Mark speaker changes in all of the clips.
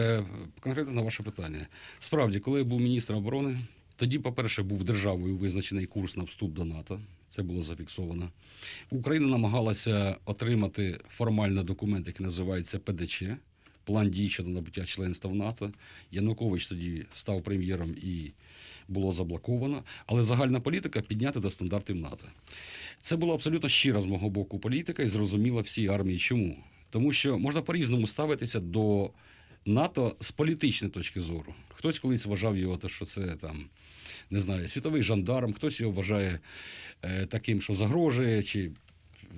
Speaker 1: Е, Конкретно на ваше питання. Справді, коли я був міністром оборони, тоді, по-перше, був державою визначений курс на вступ до НАТО. Це було зафіксовано. Україна намагалася отримати формальний документ, який називається ПДЧ. План дій щодо набуття членства в НАТО. Янукович тоді став прем'єром і було заблоковано. Але загальна політика підняти до стандартів НАТО. Це була абсолютно щира з мого боку політика і зрозуміла всій армії. Чому? Тому що можна по-різному ставитися до НАТО з політичної точки зору. Хтось колись вважав його, що це там, не знаю, світовий жандарм, хтось його вважає е, таким, що загрожує чи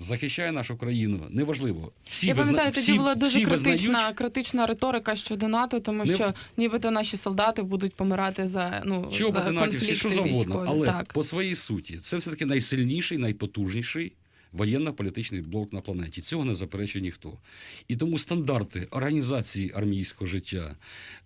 Speaker 1: захищає нашу країну. Неважливо. Всі
Speaker 2: Я
Speaker 1: визна-
Speaker 2: пам'ятаю, тоді
Speaker 1: всі-
Speaker 2: була дуже критична,
Speaker 1: визнають,
Speaker 2: критична риторика щодо НАТО, тому
Speaker 1: Не-
Speaker 2: що нібито наші солдати будуть помирати за ну
Speaker 1: Чого
Speaker 2: за
Speaker 1: натівські, що завгодно,
Speaker 2: військові.
Speaker 1: але
Speaker 2: так.
Speaker 1: по своїй суті це все таки найсильніший, найпотужніший воєнно-політичний блок на планеті. Цього не заперечує ніхто. І тому стандарти організації армійського життя,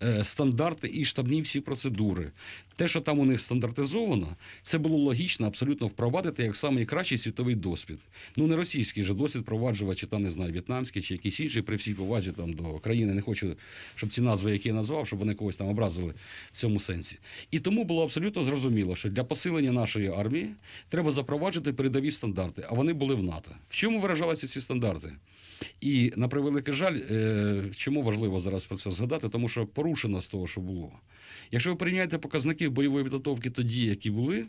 Speaker 1: е, стандарти і штабні всі процедури. Те, що там у них стандартизовано, це було логічно абсолютно впровадити як найкращий світовий досвід. Ну не російський же досвід впроваджувати, чи там не знаю, в'єтнамський, чи якийсь інший при всій повазі там до країни. Не хочу, щоб ці назви, які я назвав, щоб вони когось там образили в цьому сенсі. І тому було абсолютно зрозуміло, що для посилення нашої армії треба запроваджувати передові стандарти, а вони були в НАТО. В чому виражалися ці стандарти? І на превеликий жаль, е, чому важливо зараз про це згадати, тому що порушено з того, що було. Якщо ви порівняєте показники бойової підготовки тоді, які були,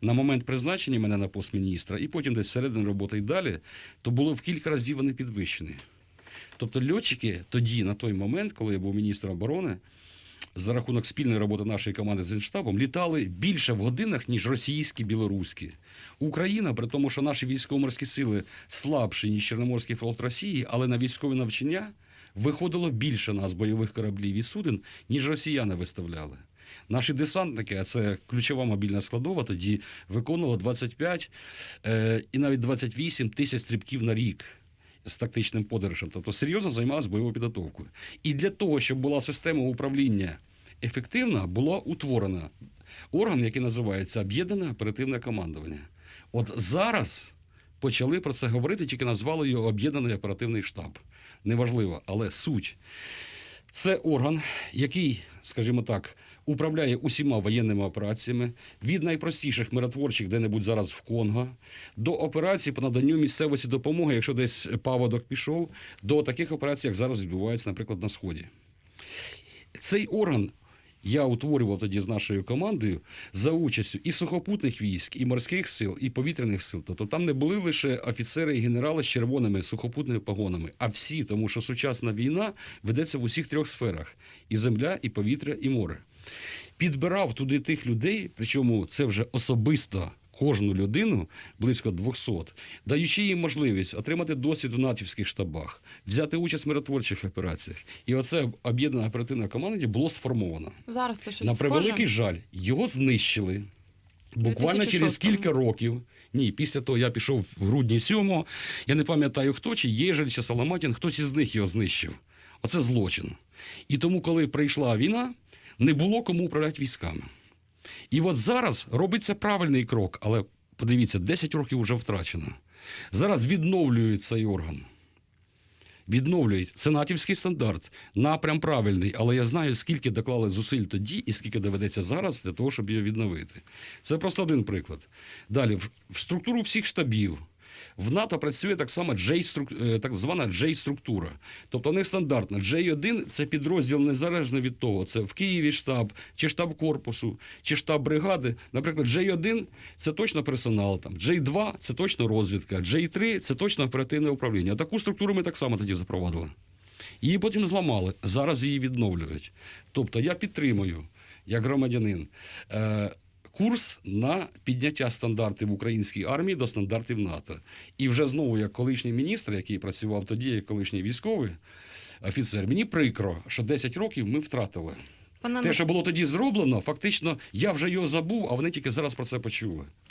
Speaker 1: на момент призначення мене на пост міністра, і потім десь всередині роботи і далі, то було в кілька разів вони підвищені. Тобто льотчики тоді, на той момент, коли я був міністром оборони, за рахунок спільної роботи нашої команди з Генштабом, літали більше в годинах, ніж російські, білоруські. Україна, при тому, що наші військово-морські сили слабші, ніж Чорноморський флот Росії, але на військові навчання виходило більше нас бойових кораблів і суден, ніж росіяни виставляли. Наші десантники, а це ключова мобільна складова, тоді виконували 25 е, і навіть 28 тисяч стрибків на рік з тактичним подорожем. Тобто серйозно займалися бойовою підготовкою. І для того, щоб була система управління ефективна, була утворена орган, який називається Об'єднане оперативне командування. От зараз почали про це говорити, тільки назвали його Об'єднаний оперативний штаб. Неважливо, але суть. Це орган, який, скажімо так, управляє усіма воєнними операціями від найпростіших миротворчих, де-небудь зараз в Конго, до операцій по наданню місцевості допомоги, якщо десь паводок пішов, до таких операцій, як зараз відбувається, наприклад, на Сході. Цей орган я утворював тоді з нашою командою за участю і сухопутних військ, і морських сил, і повітряних сил. Тобто там не були лише офіцери і генерали з червоними сухопутними погонами, а всі, тому що сучасна війна ведеться в усіх трьох сферах: і земля, і повітря, і море. Підбирав туди тих людей, причому це вже особисто. Кожну людину близько 200, даючи їм можливість отримати досвід в натівських штабах, взяти участь в миротворчих операціях. І оце об'єднане оперативне командування було сформовано.
Speaker 2: Зараз це щось
Speaker 1: На превеликий
Speaker 2: схоже?
Speaker 1: жаль, його знищили. Буквально через кілька років. Ні, після того я пішов в грудні 7-го. Я не пам'ятаю хто, чи Єжель, чи Соломатін, хтось із них його знищив. Оце злочин. І тому, коли прийшла війна, не було кому управляти військами. І от зараз робиться правильний крок, але подивіться, 10 років вже втрачено. Зараз відновлюють цей орган. Відновлюють. Це натівський стандарт. Напрям правильний, але я знаю, скільки доклали зусиль тоді і скільки доведеться зараз для того, щоб його відновити. Це просто один приклад. Далі, в структуру всіх штабів. В НАТО працює так само J, е, так звана J-структура. Тобто них стандартна. J1 – це підрозділ незалежно від того, це в Києві штаб, чи штаб корпусу, чи штаб бригади. Наприклад, J1 – це точно персонал, там, J2 – це точно розвідка, J3 – це точно оперативне управління. Таку структуру ми так само тоді запровадили. Її потім зламали, зараз її відновлюють. Тобто я підтримую, як громадянин, е, курс на підняття стандартів українській армії до стандартів НАТО. І вже знову, як колишній міністр, який працював тоді, як колишній військовий офіцер, мені прикро, що 10 років ми втратили.
Speaker 2: Пане
Speaker 1: Те, що було тоді зроблено, фактично я вже його забув, а вони тільки зараз про це почули.